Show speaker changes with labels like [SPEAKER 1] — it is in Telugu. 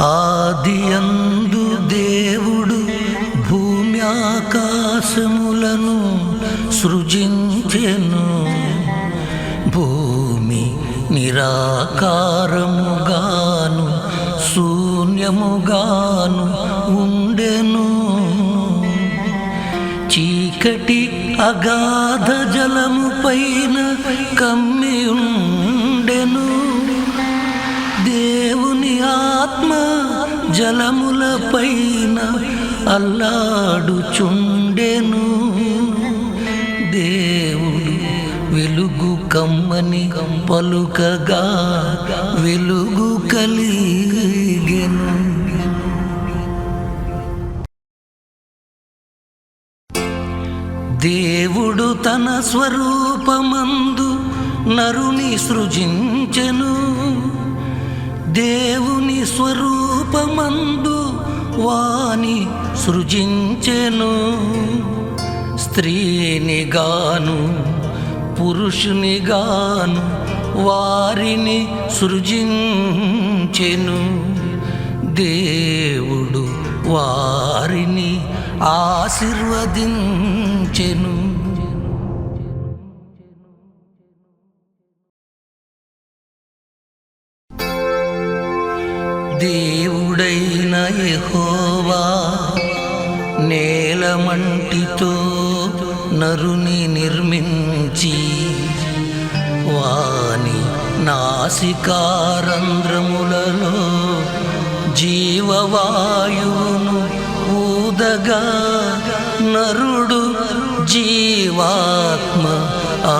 [SPEAKER 1] ఆదియందు దేవుడు భూమి ఆకాశములను సృజించెను. భూమి నిరాకారముగాను శూన్యముగాను ఉండెను. చీకటి అగాధ జలము పైన కమ్మి జలములపైన అల్లాడుచుండెను. దేవుడు వెలుగు కమ్మని పలుకగా వెలుగు కలిగెను. దేవుడు తన స్వరూపమందు నరుని సృజించెను. దేవుని రూపమందు వాని సృజించెను. స్త్రీని గాను పురుషుని గాను వారిని సృజించెను. దేవుడు వారిని ఆశీర్వదించెను. దే దేవుడైన యెహోవా నేలమంటితో నరుని నిర్మించి వాని నాసికారంధ్రములలో జీవవాయువును ఊదగా నరుడు జీవాత్మ ఆ